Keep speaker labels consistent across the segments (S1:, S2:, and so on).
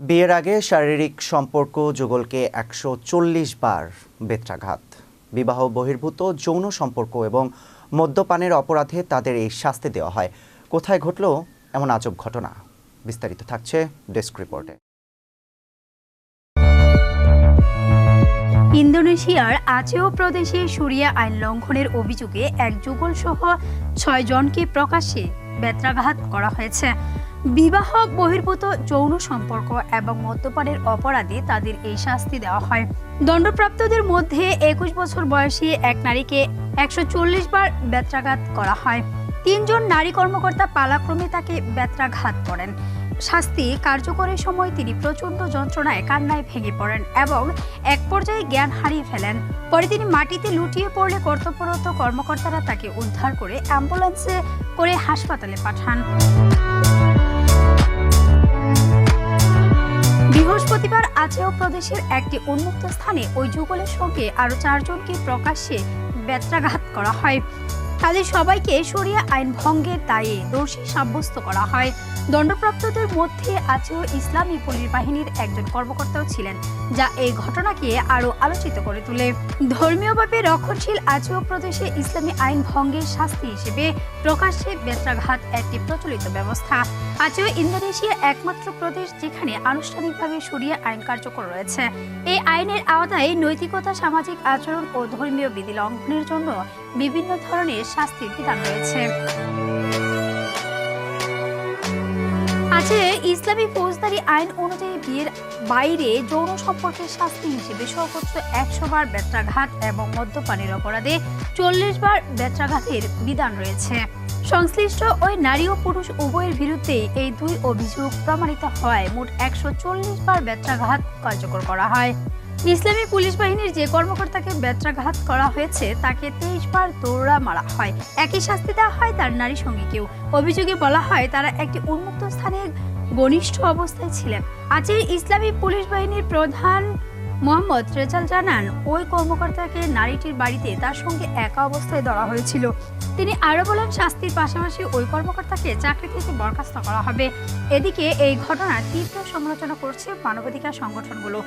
S1: বিয়ের আগে শারীরিক সম্পর্ক যুগলকে একশো চল্লিশ বার বেত্রাঘাত। বিবাহ বহির্ভূত, যৌন সম্পর্ক এবং মদ্যপানের অপরাধে তাদের এই শাস্তি দেওয়া হয়। কোথায় ঘটল এমন আজব ঘটনা? বিস্তারিত থাকছে ডেস্ক রিপোর্টে।
S2: ইন্দোনেশিয়ার আচেও প্রদেশে সুরিয়া আইন লঙ্ঘনের অভিযোগে এক যুগল সহ ছয় জনকে প্রকাশ্যে বেত্রাঘাত করা হয়েছে। বিবাহ, বহির্ভূত যৌন সম্পর্ক এবং মদ্যপানের অপরাধে তাদের এই শাস্তি দেওয়া হয়। দণ্ডপ্রাপ্তদের মধ্যে একুশ বছর বয়সী এক নারীকে একশো চল্লিশ বার বেত্রাঘাত করা হয়। তিনজন নারী কর্মকর্তা পালাক্রমে তাকে বেত্রাঘাত করেন। শাস্তি কার্যকরের সময় তিনি প্রচণ্ড যন্ত্রণায় কান্নায় ভেঙে পড়েন এবং এক পর্যায়ে জ্ঞান হারিয়ে ফেলেন। পরে তিনি মাটিতে লুটিয়ে পড়লে কর্তব্যরত কর্মকর্তারা তাকে উদ্ধার করে অ্যাম্বুলেন্সে করে হাসপাতালে পাঠান। আচেও প্রদেশের একটি উন্মুক্ত স্থানে ওই যুগলের সঙ্গে আরও চারজনকে প্রকাশ্যে বেত্রাঘাত করা হয়। তাদের সবাইকে সরিয়া আইন ভঙ্গের দায়ে দোষী সাব্যস্ত করা হয়। দণ্ডপ্রাপ্তদের মধ্যে আছেও ইসলামী পুলিশ বাহিনীর একজন কর্মকর্তাও ছিলেন, যা এই ঘটনাকে আরও আলোচিত করে তোলে। ধর্মীয়ভাবে রক্ষণশীল আচেও প্রদেশে ইসলামী আইন ভঙ্গের শাস্তি হিসেবে প্রকাশ্যে বেত্রাঘাত একটি প্রচলিত ব্যবস্থা। আচেও ইন্দোনেশিয়া একমাত্র প্রদেশ যেখানে আনুষ্ঠানিকভাবে সরিয়া আইন কার্যকর রয়েছে। এই আইনের আওতায় নৈতিকতা, সামাজিক আচরণ ও ধর্মীয় বিধি লঙ্ঘনের জন্য বিভিন্ন ধরনের শাস্তির বিধান রয়েছে। আছে ইসলামী ফৌজদারি আইন অনুযায়ী বিয়ের বাইরে যৌন সম্পর্কের শাস্তি হিসেবে সর্বোচ্চ একশো বার বেত্রাঘাত এবং মদ্যপানের অপরাধে চল্লিশ বার বেত্রাঘাতের বিধান রয়েছে। সংশ্লিষ্ট ওই নারী ও পুরুষ উভয়ের বিরুদ্ধে এই দুই অভিযোগ প্রমাণিত হয়। মোট একশো চল্লিশ বার বেত্রাঘাত কার্যকর করা হয়। ইসলামী পুলিশ বাহিনীর যে কর্মকর্তাকে বেত্রাঘাত করা হয়েছে, তাকে তেইশ বার দৌড়া মারা হয়। একই শাস্তি দেওয়া হয় তার নারী সঙ্গীকেও। অভিযোগে বলা হয়, তারা একটি উন্মুক্ত স্থানে ঘনিষ্ঠ অবস্থায় ছিলেন। আজের ইসলামী পুলিশ বাহিনীর প্রধান মোহাম্মদ রেজাল জানান, ওই কর্মকর্তাকে নারীটির বাড়িতে তার সঙ্গে একা অবস্থায় ধরা হয়েছিল। তিনি আরও বলেন, শাস্তির পাশাপাশি ওই কর্মকর্তাকে চাকরি থেকে বরখাস্ত করা হবে। এদিকে এই ঘটনার তীব্র সমালোচনা করছে মানবাধিকার সংগঠনগুলো।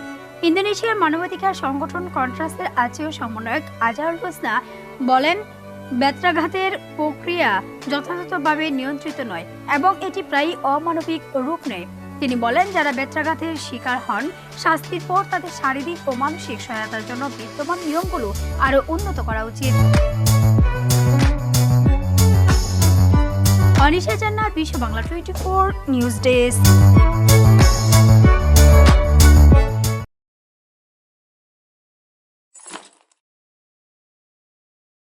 S2: ইন্দোনেশিয়ার মানবাধিকার সংগঠন কন্ট্রাস্টের আজীয় সমন্বয়ক আজহারুল হোসনা বলেন বেত্রাঘাতের প্রক্রিয়া যথাযথভাবে নিয়ন্ত্রিত নয় এবং এটি প্রায়ই অমানবিক রূপ নেয়। তিনি বলেন, যারা বেত্রাঘাতের শিকার হন, শাস্তির পর তাদের শারীরিক ও মানসিক সহায়তার জন্য বিদ্যমান নিয়মগুলো আরও উন্নত করা উচিত। Anisha Jannat Biswa Bangla twenty four news desk.